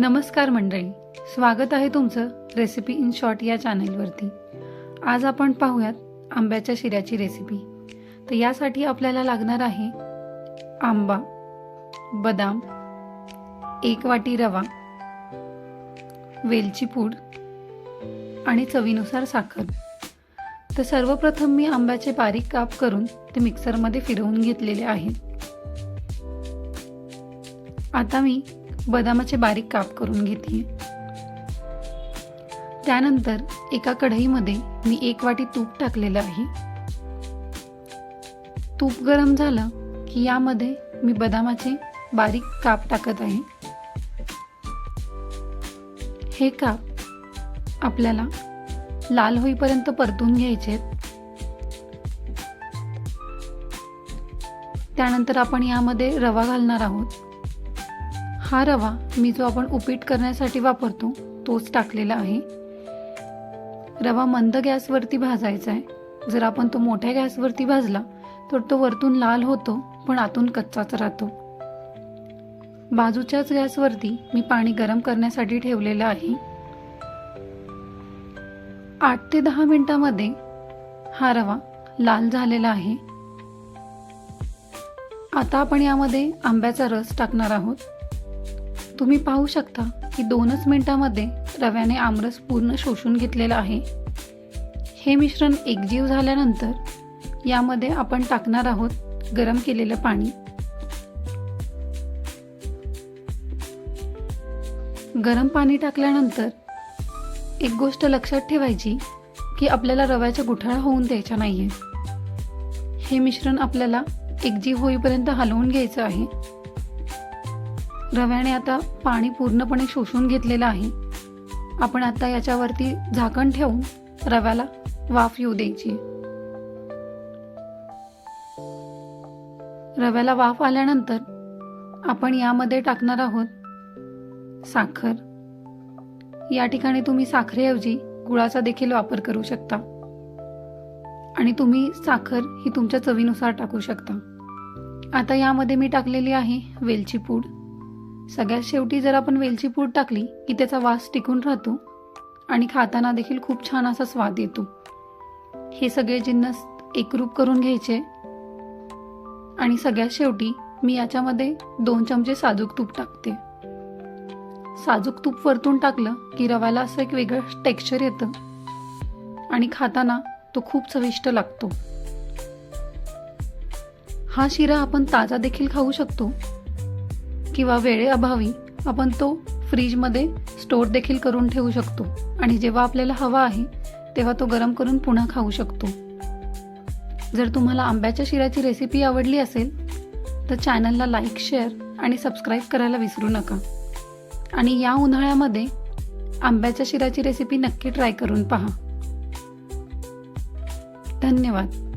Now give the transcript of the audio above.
नमस्कार मंडळी स्वागत आहे तुमचं रेसिपी इन शॉर्ट या चॅनलवरती आज आपण पाहूयात आंब्याच्या शिऱ्याची रेसिपी तर यासाठी आपल्याला लागणार आहे आंबा बदाम एक वाटी रवा वेलची पूड आणि चवीनुसार साखर. तर सर्वप्रथम मी आंब्याचे बारीक काप करून ते मिक्सरमध्ये फिरवून घेतलेले आहेत. आता मी बदामाचे बारीक काप करून घेते त्यानंतर एका कढईमध्ये मी एक वाटी तूप टाकलेलं आहे. तूप गरम झालं की यामध्ये मी बदामाचे बारीक काप टाकत आहे. हे काप आपल्याला लाल होईपर्यंत परतून घ्यायचे त्यानंतर आपण यामध्ये रवा घालणार आहोत. हा रवा मी जो आपण उपीट करण्यासाठी वापरतो तोच टाकलेला आहे. रवा मंद गॅसवरती भाजायचा आहे. जर आपण तो मोठ्या गॅसवरती भाजला तर तो वरतून लाल होतो पण आतून कच्चाच राहतो. बाजूच्याच गॅसवरती मी पाणी गरम करण्यासाठी ठेवलेलं आहे. आठ ते दहा मिनिटामध्ये हा रवा लाल झालेला आहे. आता आपण यामध्ये आंब्याचा रस टाकणार आहोत. तुम्ही पाहू शकता की दोनच मिनटामध्ये रव्याने आमरस पूर्ण शोषून घेतलेला आहे. हे मिश्रण एकजीव झाल्यानंतर यामध्ये आपण टाकणार आहोत गरम केलेलं पाणी. गरम पाणी टाकल्यानंतर एक गोष्ट लक्षात ठेवायची की आपल्याला रव्याचा गुठळा होऊन द्यायच्या नाहीये. हे मिश्रण आपल्याला एकजीव होईपर्यंत हलवून घ्यायचं आहे. रव्याने आता पाणी पूर्णपणे शोषून घेतलेलं आहे. आपण आता याच्यावरती झाकण ठेवून रव्याला वाफ येऊ द्यायची. रव्याला वाफ आल्यानंतर आपण यामध्ये टाकणार आहोत साखर. या ठिकाणी तुम्ही साखरेऐवजी गुळाचा देखील वापर करू शकता. आणि तुम्ही साखर ही तुमच्या चवीनुसार टाकू शकता. आता यामध्ये मी टाकलेली आहे वेलची पूड. सगळ्यात शेवटी जर आपण वेलची पूड टाकली की त्याचा वास टिकून राहतो आणि खाताना देखील खूप छान असा स्वाद येतो. हे सगळे जिन्नस एकरूप करून घ्यायचे. आणि सगळ्यात शेवटी मी याच्यामध्ये दोन चमचे साजूक तूप टाकते. साजूक तूप वरतून टाकलं की रव्याला असं एक वेगळं टेक्स्चर येतं. आणि खाताना तो खूप चविष्ट लागतो. हा शिरा आपण ताजा देखील खाऊ शकतो. किंवा वेळेअभावी आपण तो फ्रीजमध्ये स्टोर देखील करून ठेवू शकतो. आणि जेव्हा आपल्याला हवा आहे तेव्हा तो गरम करून पुन्हा खाऊ शकतो. जर तुम्हाला आंब्याच्या शिराची रेसिपी आवडली असेल तर चॅनलला लाईक शेअर आणि सबस्क्राईब करायला विसरू नका. आणि या उन्हाळ्यामध्ये आंब्याच्या शिराची रेसिपी नक्की ट्राय करून पहा. धन्यवाद.